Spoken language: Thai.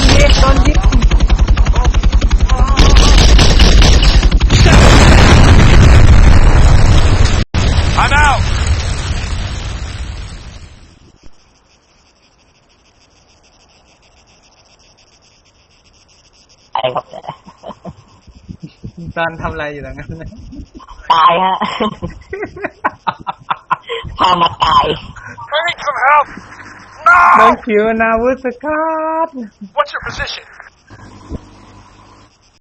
นยิงโดนยิงตอนทำอะไรอยู่ตรงนั้นตายฮะพามาตายไม่ e d some h Thank you, and I was a cop. What's your position?